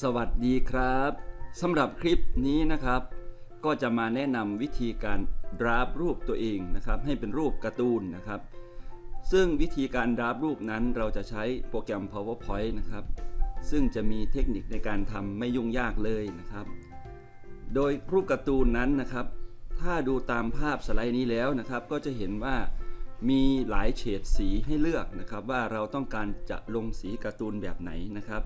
สวัสดีครับสำหรับคลิปนี้นะครับ ก็จะมาแนะนำวิธีการดราฟรูปตัวเองนะครับ ให้เป็นรูปการ์ตูนนะครับ ซึ่งวิธีการดราฟรูปนั้นเราจะใช้โปรแกรม PowerPoint นะครับ ซึ่งจะมีเทคนิคในการทำไม่ยุ่งยากเลยนะครับ โดยรูปการ์ตูนนั้นนะครับ ถ้าดูตามภาพสไลด์นี้แล้วนะครับ ก็จะเห็นว่ามีหลายเฉดสีให้เลือกนะครับ ว่าเราต้องการจะลงสีการ์ตูนแบบไหนนะครับ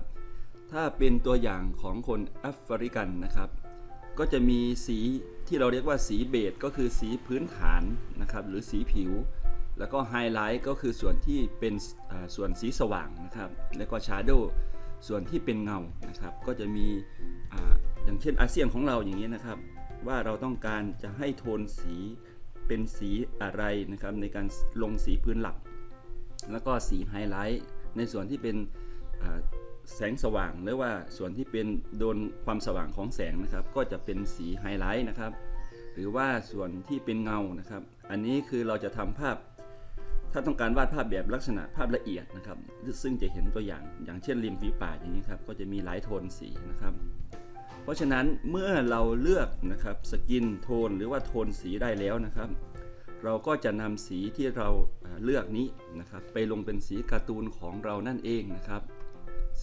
ถ้าเป็นตัวอย่างของคนแอฟริกันนะครับ ก็จะมีสีที่เราเรียกว่าสีเบจก็คือสีพื้นฐานนะครับหรือสีผิว แล้วก็ไฮไลท์ก็คือส่วนที่เป็นส่วนสีสว่างนะครับ แล้วก็ชาร์โดส่วนที่เป็นเงานะครับ ก็จะมีออย่างเช่นอาเซียนของเราอย่างนี้นะครับ ว่าเราต้องการจะให้โทนสีเป็นสีอะไรนะครับในการลงสีพื้นหลัก แล้วก็สีไฮไลท์ในส่วนที่เป็น แสงสว่างหรือว่าส่วนที่เป็นโดนความสว่างของแสงนะครับ ก็จะเป็นสีไฮไลท์นะครับ หรือว่าส่วนที่เป็นเงานะครับ อันนี้คือเราจะทำภาพ ถ้าต้องการวาดภาพแบบลักษณะภาพละเอียดนะครับ ซึ่งจะเห็นตัวอย่างอย่างเช่นริมฝีปากอย่างนี้ครับก็จะมีหลายโทนสีนะครับเพราะฉะนั้นเมื่อเราเลือกนะครับสกินโทนหรือว่าโทนสีได้แล้วนะครับ เราก็จะนำสีที่เราอ่าเลือกนี้นะครับ ไปลงเป็นสีการ์ตูนของเรานั่นเองนะครับ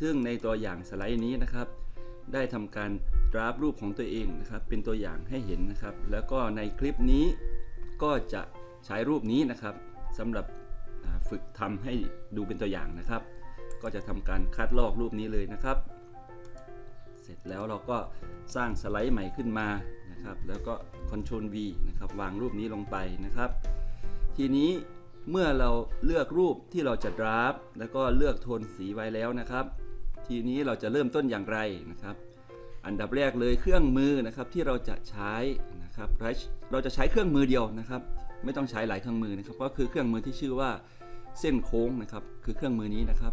ซึ่งในตัวอย่างสไลด์นี้นะครับ ได้ทำการดราฟรูปของตัวเองนะครับ เป็นตัวอย่างให้เห็นนะครับ แล้วก็ในคลิปนี้ก็จะใช้รูปนี้นะครับสำหรับฝึกทำให้ดูเป็นตัวอย่างนะครับ ก็จะทำการคัดลอกรูปนี้เลยนะครับ เสร็จแล้วเราก็สร้างสไลด์ใหม่ขึ้นมานะครับ แล้วก็ Ctrl V นะครับวางรูปนี้ลงไปนะครับ ทีนี้เมื่อเราเลือกรูปที่เราจะดราฟแล้วก็เลือกโทนสีไว้แล้วนะครับ ทีนี้เราจะเริ่มต้นอย่างไรนะครับ อันดับแรกเลยเครื่องมือนะครับที่เราจะใช้นะครับเราจะใช้เครื่องมือเดียวนะครับ ไม่ต้องใช้หลายเครื่องมือนะครับ ก็คือเครื่องมือที่ชื่อว่าเส้นโค้งนะครับ คือเครื่องมือนี้นะครับ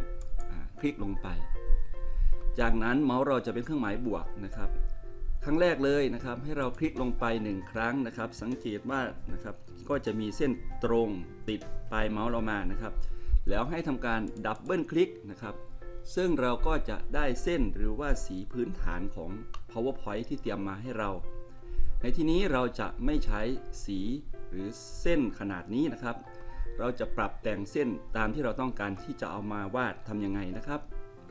คลิกลงไป จากนั้นเมาส์เราจะเป็นเครื่องหมายบวกนะครับครั้งแรกเลยนะครับให้เราคลิกลงไป 1 ครั้งนะครับ สังเกตว่านะครับก็จะมีเส้นตรงติดปลายเมาส์เรามานะครับ แล้วให้ทำการดับเบิลคลิกนะครับ ซึ่งเราก็จะได้เส้นหรือว่าสีพื้นฐานของ PowerPoint ที่เตรียมมาให้เรา ในที่นี้เราจะไม่ใช้สีหรือเส้นขนาดนี้นะครับ เราจะปรับแต่งเส้นตามที่เราต้องการที่จะเอามาวาดทำยังไงนะครับ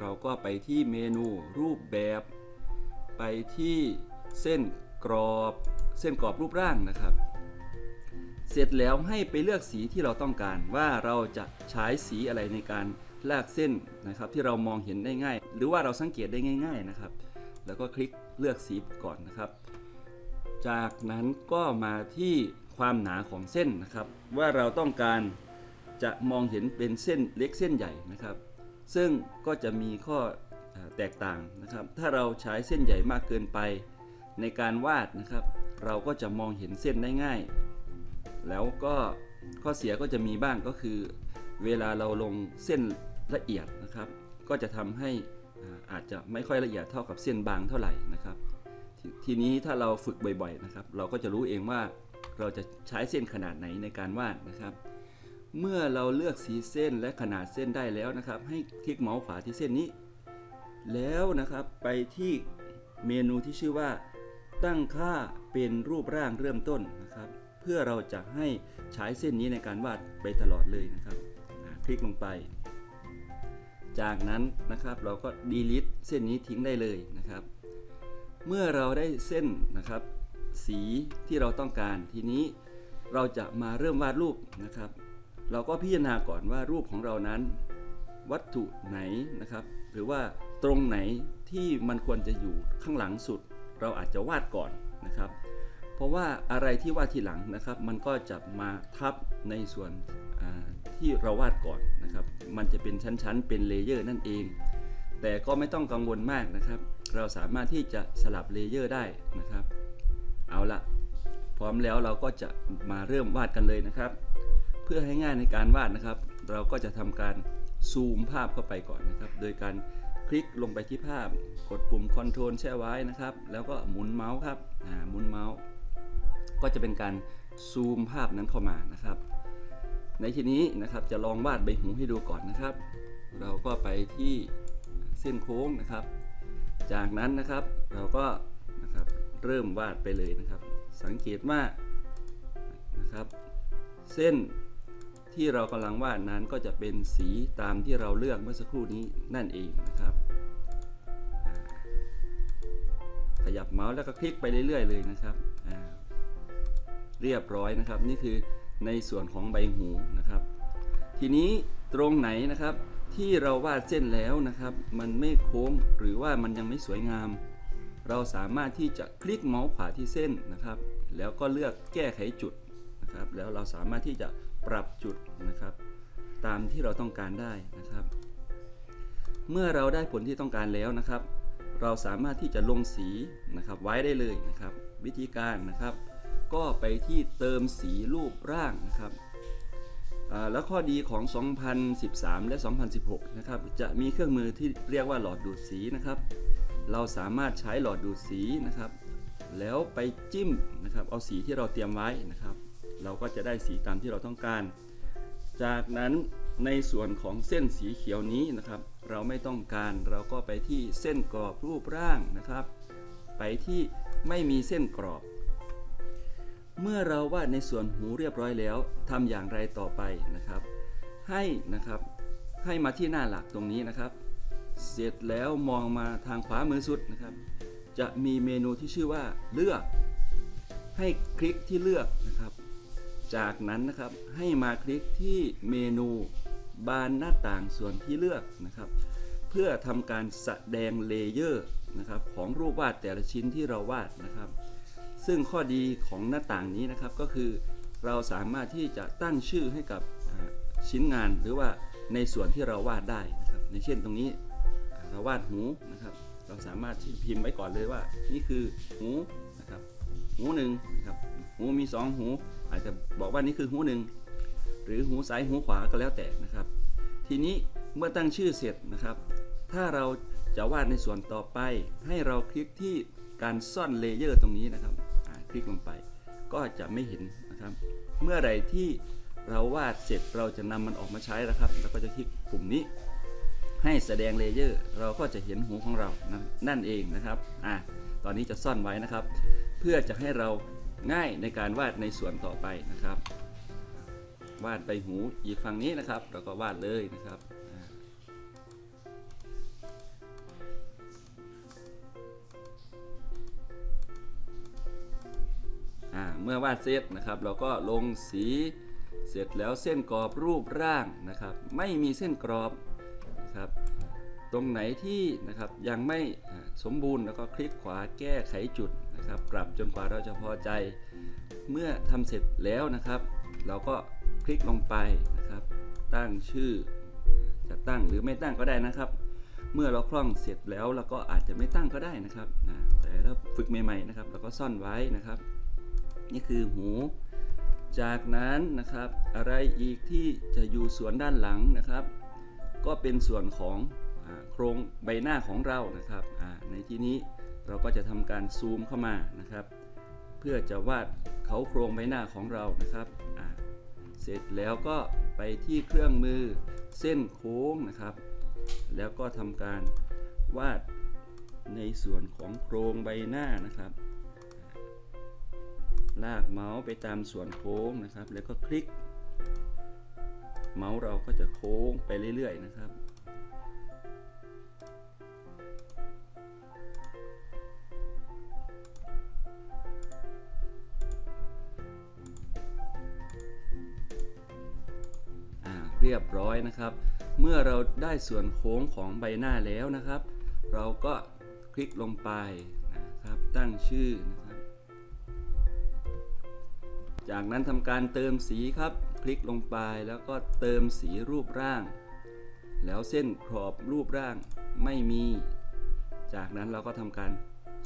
เราก็ไปที่เมนูรูปแบบ ไปที่เส้นกรอบเส้นกรอบรูปร่างนะครับ เสร็จแล้วให้ไปเลือกสีที่เราต้องการว่าเราจะใช้สีอะไรในการ ลากเส้นนะครับที่เรามองเห็นได้ง่าย หรือว่าเราสังเกตได้ง่าย ๆนะครับ แล้วก็คลิกเลือกสีก่อนนะครับ จากนั้นก็มาที่ความหนาของเส้นนะครับ ว่าเราต้องการจะมองเห็นเป็นเส้นเล็กเส้นใหญ่นะครับ ซึ่งก็จะมีข้อเอ่อแตกต่างนะครับ ถ้าเราใช้เส้นใหญ่มากเกินไปในการวาดนะครับ เราก็จะมองเห็นเส้นได้ง่าย แล้วก็ข้อเสียก็จะมีบ้างก็คือ เวลาเราลงเส้น ละเอียดนะครับ ก็จะทำให้อาจจะไม่ค่อยละเอียดเท่ากับเส้นบางเท่าไหร่นะครับททีนี้ถ้าเราฝึกบ่อยๆนะครับ เราก็จะรู้เองว่าเราจะใช้เส้นขนาดไหนในการวาดนะครับ เมื่อเราเลือกสีเส้นและขนาดเส้นได้แล้วนะครับ ให้คลิกเมาส์ขวาที่เส้นนี้ แล้วนะครับไปที่เมนูที่ชื่อว่า ตั้งค่าเป็นรูปร่างเริ่มต้นนะครับ เพื่อเราจะให้ใช้เส้นนี้ในการวาดไปตลอดเลยนะครับ คลิกลงไป จากนั้นนะครับเราก็ delete เส้นนี้ทิ้งได้เลยนะครับ เมื่อเราได้เส้นนะครับ สีที่เราต้องการทีนี้เราจะมาเริ่มวาดรูปนะครับ เราก็พิจารณาก่อนว่ารูปของเรานั้น วัตถุไหนนะครับ หรือว่าตรงไหนที่มันควรจะอยู่ข้างหลังสุด เราอาจจะวาดก่อนนะครับ เพราะว่าอะไรที่วาดทีหลังนะครับ มันก็จะมาทับในส่วน ที่เราวาดก่อนนะครับ มันจะเป็นชั้นๆ เป็นเลเยอร์นั่นเอง แต่ก็ไม่ต้องกังวลมากนะครับ เราสามารถที่จะสลับเลเยอร์ได้นะครับ เอาละพร้อมแล้วเราก็จะมาเริ่มวาดกันเลยนะครับ เพื่อให้ง่ายในการวาดนะครับ เราก็จะทำการซูมภาพเข้าไปก่อนนะครับ โดยการคลิกลงไปที่ภาพ กดปุ่ม Ctrl แช่ไว้นะครับ แล้วก็หมุนเมาส์ครับหมุนเมาส์ ก็จะเป็นการซูมภาพนั้นเข้ามานะครับ ในที่นี้นะครับจะลองวาดใบหูให้ดูก่อนนะครับ เราก็ไปที่เส้นโค้งนะครับ จากนั้นนะครับเราก็นะครับเริ่มวาดไปเลยนะครับ สังเกตว่านะครับ เส้นที่เรากำลังวาดนั้นก็จะเป็นสีตามที่เราเลือกเมื่อสักครู่นี้นั่นเองนะครับ ขยับเมาส์แล้วก็คลิกไปเรื่อยๆเลยนะครับเรียบร้อยนะครับนี่คือ ในส่วนของใบหูนะครับ ทีนี้ตรงไหนนะครับที่เราวาดเส้นแล้วนะครับ มันไม่โค้งหรือว่ามันยังไม่สวยงาม เราสามารถที่จะคลิกเมาส์ขวาที่เส้นนะครับ แล้วก็เลือกแก้ไขจุดนะครับ แล้วเราสามารถที่จะปรับจุดนะครับ ตามที่เราต้องการได้นะครับ เมื่อเราได้ผลที่ต้องการแล้วนะครับ เราสามารถที่จะลงสีนะครับไว้ได้เลยนะครับ วิธีการนะครับ ก็ไปที่เติมสีรูปร่างนะครับแล้วข้อดีของ 2013 และ 2016 นะครับ จะมีเครื่องมือที่เรียกว่าหลอดดูดสีนะครับ เราสามารถใช้หลอดดูดสีนะครับ แล้วไปจิ้มนะครับ เอาสีที่เราเตรียมไว้นะครับ เราก็จะได้สีตามที่เราต้องการ จากนั้นในส่วนของเส้นสีเขียวนี้นะครับ เราไม่ต้องการ เราก็ไปที่เส้นกรอบรูปร่างนะครับ ไปที่ไม่มีเส้นกรอบ เมื่อเราวาดในส่วนหูเรียบร้อยแล้วทำอย่างไรต่อไปนะครับ ให้นะครับให้มาที่หน้าหลักตรงนี้นะครับ เสร็จแล้วมองมาทางขวามือสุดนะครับ จะมีเมนูที่ชื่อว่าเลือก ให้คลิกที่เลือกนะครับ จากนั้นนะครับให้มาคลิกที่เมนูบานหน้าต่างส่วนที่เลือกนะครับ เพื่อทำการแสดงเลเยอร์นะครับของรูปวาดแต่ละชิ้นที่เราวาดนะครับ ซึ่งข้อดีของหน้าต่างนี้นะครับก็คือเราสามารถที่จะตั้งชื่อให้กับชิ้นงานหรือว่าในส่วนที่เราวาดได้นะครับในเช่นตรงนี้เราวาดหูนะครับเราสามารถที่พิมพ์ไว้ก่อนเลยว่า นี่คือหูนะครับหูหนึ่งนะครับหูมีสองหู อาจจะบอกว่านี่คือหูหนึ่งหรือหูซ้ายหูขวาก็แล้วแต่นะครับ ทีนี้เมื่อตั้งชื่อเสร็จนะครับ ถ้าเราจะวาดในส่วนต่อไป ให้เราคลิกที่การซ่อนเลเยอร์ตรงนี้นะครับ ลิกลงไป ก็จะไม่เห็นนะครับ เมื่อไหร่ที่เราวาดเสร็จเราจะนำมันออกมาใช้นะครับ แล้วก็จะคลิกปุ่มนี้ ให้แสดงเลเยอร์เราก็จะเห็นหูของเรานะนั่นเองนะครับอ่าตอนนี้จะซ่อนไว้นะครับ เพื่อจะให้เราง่ายในการวาดในส่วนต่อไปนะครับ วาดใบหูอีกฝั่งนี้นะครับเราก็วาดเลยนะครับ เมื่อวาดเสร็จนะครับ เราก็ลงสีเสร็จแล้วเส้นกรอบรูปร่างนะครับ ไม่มีเส้นกรอบนะครับ ตรงไหนที่นะครับยังไม่สมบูรณ์แล้วก็คลิกขวาแก้ไขจุดนะครับ ปรับจนกว่าเราจะพอใจ เมื่อทำเสร็จแล้วนะครับ เราก็คลิกลงไปนะครับ ตั้งชื่อจะตั้งหรือไม่ตั้งก็ได้นะครับ เมื่อเราคล่องเสร็จแล้วเราก็อาจจะไม่ตั้งก็ได้นะครับแต่ถ้าฝึกใหม่ๆนะครับเราก็ซ่อนไว้นะครับ นี่คือหู จากนั้นนะครับอะไรอีกที่จะอยู่ส่วนด้านหลังนะครับ ก็เป็นส่วนของอโครงใบหน้าของเรานะครับในที่นี้เราก็จะทำการซูมเข้ามานะครับ เพื่อจะวาดเขาโครงใบหน้าของเรานะครับเสร็จแล้วก็ไปที่เครื่องมือเส้นโค้งนะครับ แล้วก็ทำการวาดในส่วนของโครงใบหน้านะครับ ลากเมาส์ไปตามส่วนโค้งนะครับ แล้วก็คลิก เมาส์เราก็จะโค้งไปเรื่อยๆนะครับอ่าเรียบร้อยนะครับ เมื่อเราได้ส่วนโค้งของใบหน้าแล้วนะครับ เราก็คลิกลงไปนะครับ ตั้งชื่อ จากนั้นทำการเติมสีครับ คลิกลงไปแล้วก็เติมสีรูปร่าง แล้วเส้นขอบรูปร่างไม่มี จากนั้นเราก็ทำการ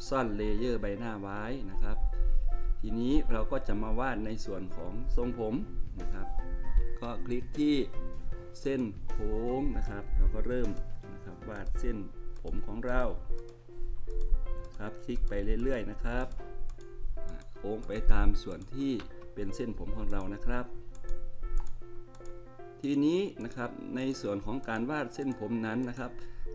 ซ่อนเลเยอร์ใบหน้าไว้นะครับ ทีนี้เราก็จะมาวาดในส่วนของทรงผมนะครับ ก็คลิกที่เส้นโค้งนะครับ เราก็เริ่มนะครับวาดเส้นผมของเราครับคลิกไปเรื่อยๆนะครับ โค้งไปตามส่วนที่ เป็นเส้นผมของเรานะครับ ทีนี้นะครับในส่วนของการวาดเส้นผมนั้นนะครับ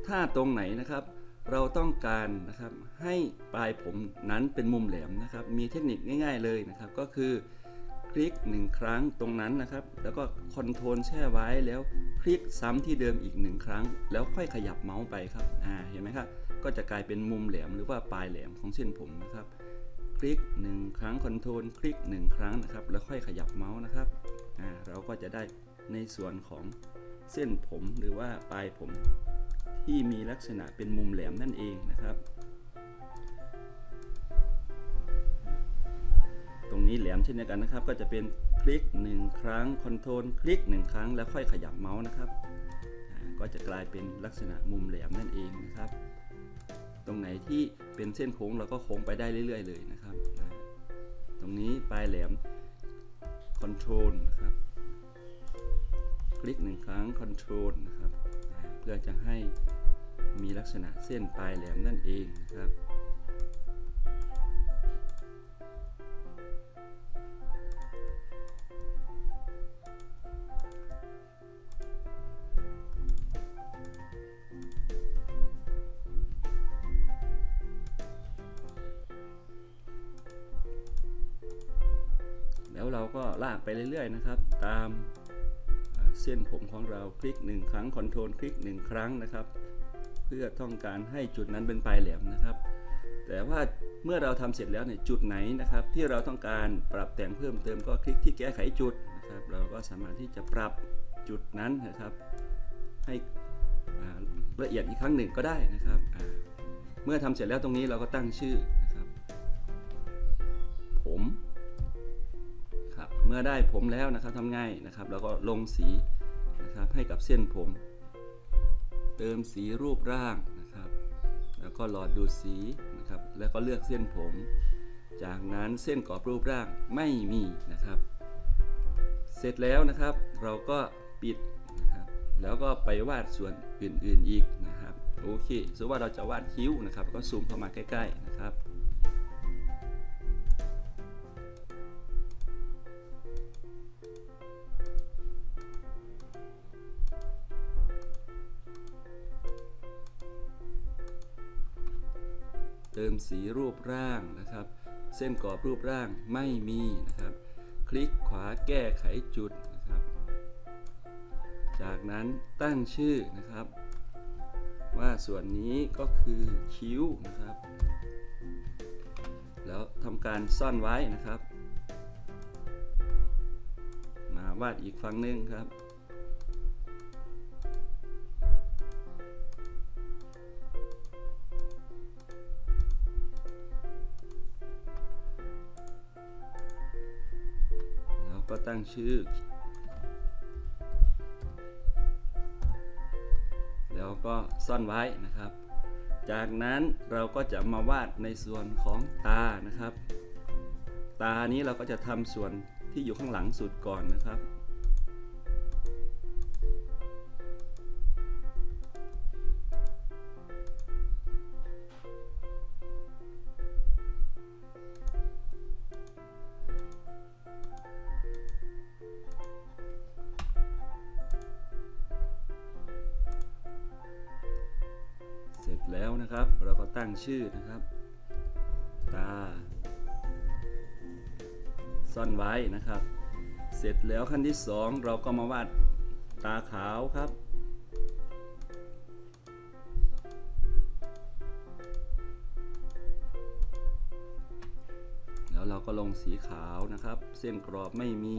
ถ้าตรงไหนนะครับ เราต้องการนะครับให้ปลายผมนั้นเป็นมุมแหลมนะครับ มีเทคนิคง่าย ๆเลยนะครับ ก็คือคลิกหนึ่งครั้งตรงนั้นนะครับ แล้วก็คอนโทรลแช่ไว้แล้วคลิกซ้ำที่เดิมอีกหนึ่งครั้ง แล้วค่อยขยับเมาส์ไปครับอ่าเห็นไหมครับก็จะกลายเป็นมุมแหลมหรือว่าปลายแหลมของเส้นผมนะครับ ลิกหนึ่งครั้งคอนโทรลคลิกหนึ่งครั้งนะครับ แล้วค่อยขยับเมาส์นะครับเราก็จะได้ในส่วนของเส้นผมหรือว่าปลายผมที่มีลักษณะเป็นมุมแหลมนั่นเองนะครับ ตรงนี้แหลมเช่นเดียวกันนะครับ ก็จะเป็นคลิกหนึ่งครั้งคอนโทรลคลิกหนึ่งครั้งแล้วค่อยขยับเมาส์นะครับ ก็จะกลายเป็นลักษณะมุมแหลมนั่นเองนะครับ ตรงไหนที่เป็นเส้นโค้งเราก็โค้งไปได้เรื่อย ๆ เลยนะครับนะตรงนี้ปลายแหลมคอนโทรลนะครับ คลิกหนึ่งครั้งคอนโทรลนะครับ เพื่อจะให้มีลักษณะเส้นปลายแหลมนั่นเองนะครับ ลาก็ลากไปเรื่อยๆนะครับ ตามเส้นผมของเราคลิกหนึ่งครั้งคอนโทรลคลิกหนึ่งครั้งนะครับ เพื่อต้องการให้จุดนั้นเป็นปลายแหลมนะครับ แต่ว่าเมื่อเราทำเสร็จแล้วเนี่ยจุดไหนนะครับ ที่เราต้องการปรับแต่งเพิ่มเติมก็คลิกที่แก้ไขจุดนะครับ เราก็สามารถที่จะปรับจุดนั้นนะครับ ให้ละเอียดอีกครั้งหนึ่งก็ได้นะครับ เมื่อทำเสร็จแล้วตรงนี้เราก็ตั้งชื่อ มื่อได้ผมแล้วนะครับทำง่ายนะครับ แล้วก็ลงสีนะครับให้กับเส้นผม เติมสีรูปร่างนะครับ แล้วก็หลอดดูดสีนะครับ แล้วก็เลือกเส้นผม จากนั้นเส้นกรอบรูปร่างไม่มีนะครับ เสร็จแล้วนะครับ เราก็ปิดนะครับแล้วก็ไปวาดส่วนอื่นๆอีกนะครับโอเคสมมติว่าเราจะวาดคิ้วนะครับ ก็ซูมเข้ามาใกล้ ๆนะครับ สีรูปร่างนะครับ เส้นกรอบรูปร่างไม่มีนะครับ คลิกขวาแก้ไขจุดนะครับ จากนั้นตั้งชื่อนะครับ ว่าส่วนนี้ก็คือคิ้วนะครับ แล้วทำการซ่อนไว้นะครับ มาวาดอีกฝั่งหนึ่งครับ ตั้งชื่อ แล้วก็ซ่อนไว้นะครับ จากนั้นเราก็จะมาวาดในส่วนของตานะครับ ตานี้เราก็จะทำส่วนที่อยู่ข้างหลังสุดก่อนนะครับ ชื่อนะครับ ตา ซ่อนไว้นะครับ เสร็จแล้วขั้นที่สองเราก็มาวาดตาขาวครับ แล้วเราก็ลงสีขาวนะครับ เส้นกรอบไม่มี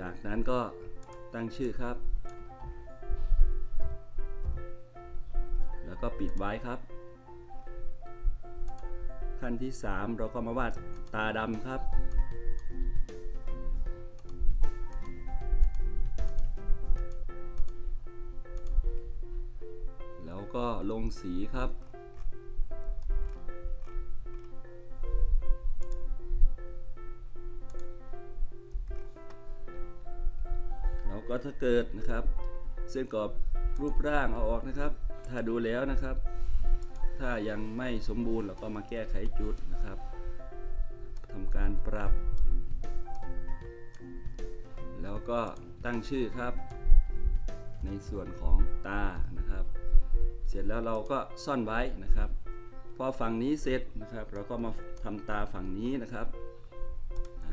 จากนั้นก็ตั้งชื่อครับแล้วก็ปิดไว้ครับ ขั้นที่ 3 เราก็มาวาดตาดำครับ แล้วก็ลงสีครับแล้วก็ถ้าเกิดนะครับ เส้นกรอบรูปร่างเอาออกนะครับ ถ้าดูแล้วนะครับ ถ้ายังไม่สมบูรณ์เราก็มาแก้ไขจุดนะครับทำการปรับ แล้วก็ตั้งชื่อครับ ในส่วนของตานะครับ เสร็จแล้วเราก็ซ่อนไว้นะครับ พอฝั่งนี้เสร็จนะครับ เราก็มาทำตาฝั่งนี้นะครับอ่า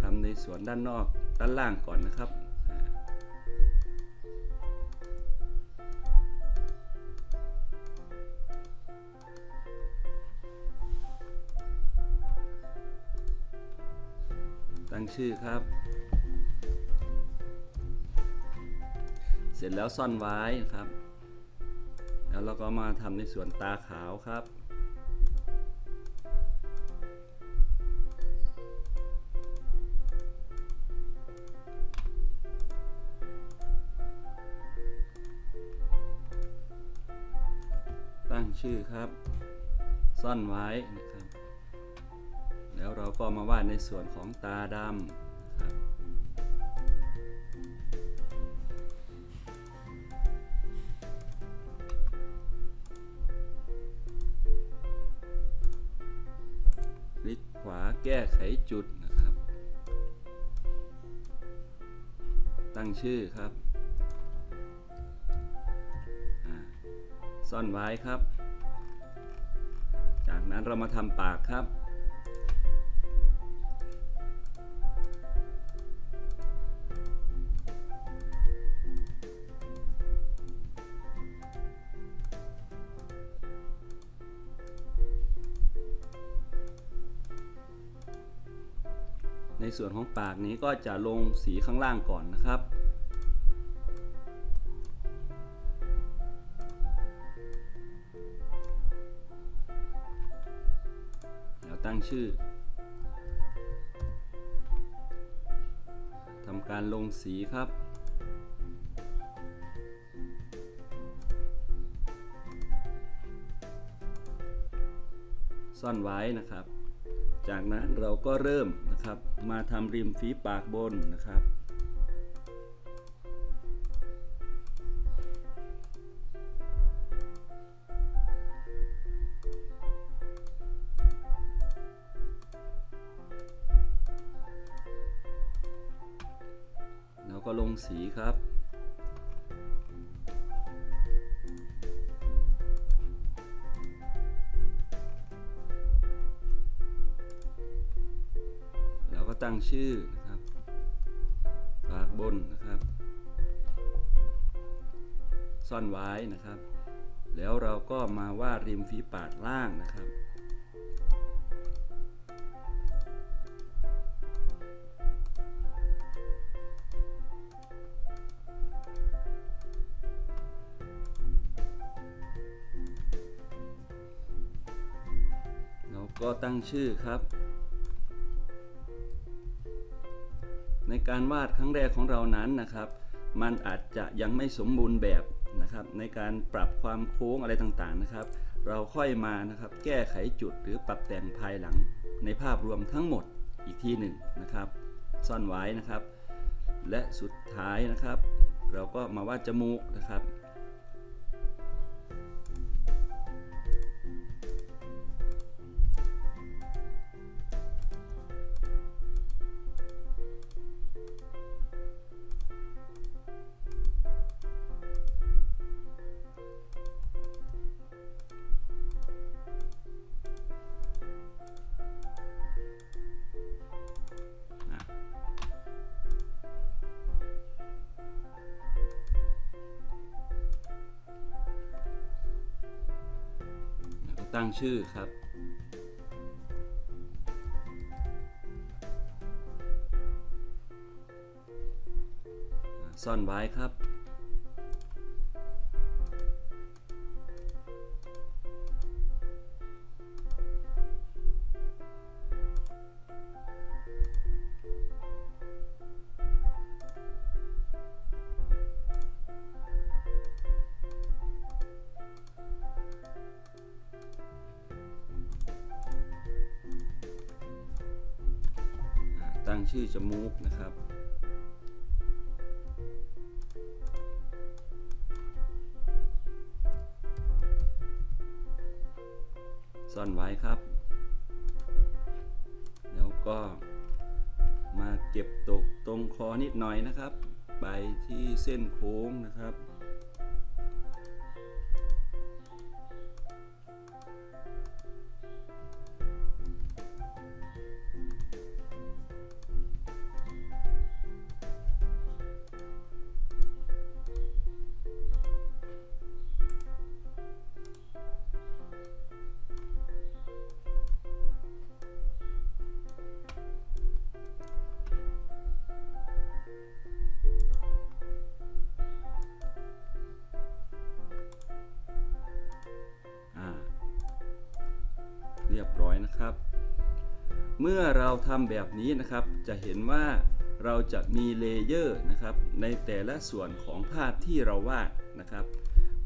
ทำในส่วนด้านนอกด้านล่างก่อนนะครับ ตั้งชื่อครับ เสร็จแล้วซ่อนไว้นะครับ แล้วเราก็มาทำในส่วนตาขาวครับตั้งชื่อครับ ซ่อนไว้นะครับ ก็มาวาดในส่วนของตาดำครับคลิกขวาแก้ไขจุดนะครับ ตั้งชื่อครับซ่อนไว้ครับ จากนั้นเรามาทำปากครับ ส่วนของปากนี้ก็จะลงสีข้างล่างก่อนนะครับแล้วตั้งชื่อทำการลงสีครับซ่อนไว้นะครับ จากนั้นเราก็เริ่มนะครับมาทำริมฝีปากบนนะครับ ตั้งชื่อนะครับ ปากบนนะครับ ซ่อนไว้นะครับ แล้วเราก็มาวาดริมฝีปากล่างนะครับก็ตั้งชื่อครับ การวาดครั้งแรกของเรานั้นนะครับ มันอาจจะยังไม่สมบูรณ์แบบนะครับ ในการปรับความโค้งอะไรต่างๆนะครับ เราค่อยมานะครับแก้ไขจุดหรือปรับแต่งภายหลัง ในภาพรวมทั้งหมดอีกทีหนึ่งนะครับ ซ่อนไว้นะครับ และสุดท้ายนะครับ เราก็มาวาดจมูกนะครับ ตั้งชื่อครับ ซ่อนไว้ครับ ซ่อนไว้ครับ แล้วก็มาเก็บตกตรงคอนิดหน่อยนะครับ ไปที่เส้นโค้งนะครับ เมื่อเราทำแบบนี้นะครับ จะเห็นว่าเราจะมีเลเยอร์นะครับ ในแต่ละส่วนของภาพที่เราวาดนะครับ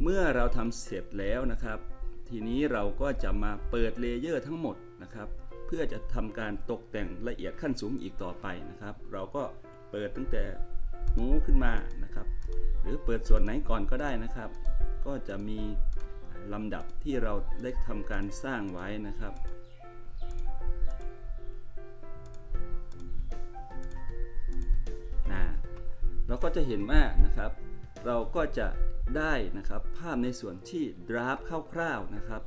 เมื่อเราทำเสร็จแล้วนะครับ ทีนี้เราก็จะมาเปิดเลเยอร์ทั้งหมดนะครับ เพื่อจะทำการตกแต่งละเอียดขั้นสูงอีกต่อไปนะครับ เราก็เปิดตั้งแต่หูขึ้นมานะครับ หรือเปิดส่วนไหนก่อนก็ได้นะครับ ก็จะมีลำดับที่เราได้ทำการสร้างไว้นะครับ ก็จะเห็นว่านะครับ เราก็จะได้นะครับภาพในส่วนที่ดราฟคร่าวๆนะครับ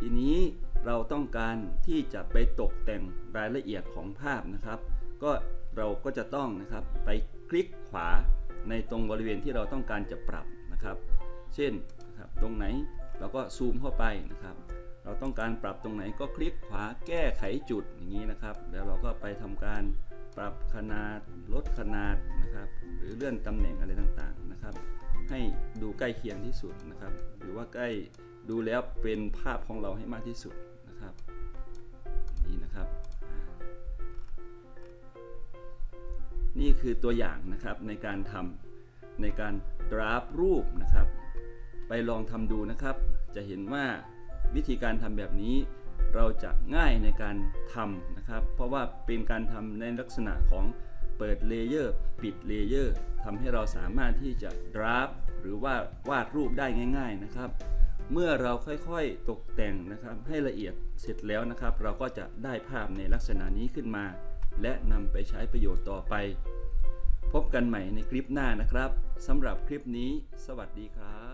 ทีนี้เราต้องการที่จะไปตกแต่งรายละเอียดของภาพนะครับ ก็เราก็จะต้องนะครับไปคลิกขวาในตรงบริเวณที่เราต้องการจะปรับนะครับ เช่นนะครับตรงไหนเราก็ซูมเข้าไปนะครับ เราต้องการปรับตรงไหนก็คลิกขวาแก้ไขจุดอย่างนี้นะครับ แล้วเราก็ไปทำการปรับขนาดลดขนาด นะครับ หรือเลื่อนตำแหน่งอะไรต่างๆนะครับ ให้ดูใกล้เคียงที่สุดนะครับ หรือว่าใกล้ดูแล้วเป็นภาพของเราให้มากที่สุดนะครับนี่นะครับ นี่คือตัวอย่างนะครับในการทำในการดราฟรูปนะครับ ไปลองทำดูนะครับ จะเห็นว่าวิธีการทำแบบนี้เราจะง่ายในการทำนะครับ เพราะว่าเป็นการทำในลักษณะของ เปิดเลเยอร์ปิดเลเยอร์ทำให้เราสามารถที่จะดราฟหรือว่าวาดรูปได้ง่าย ๆนะครับ เมื่อเราค่อยๆตกแต่งนะครับให้ละเอียดเสร็จแล้วนะครับ เราก็จะได้ภาพในลักษณะนี้ขึ้นมา และนำไปใช้ประโยชน์ต่อไป พบกันใหม่ในคลิปหน้านะครับสำหรับคลิปนี้ สวัสดีครับ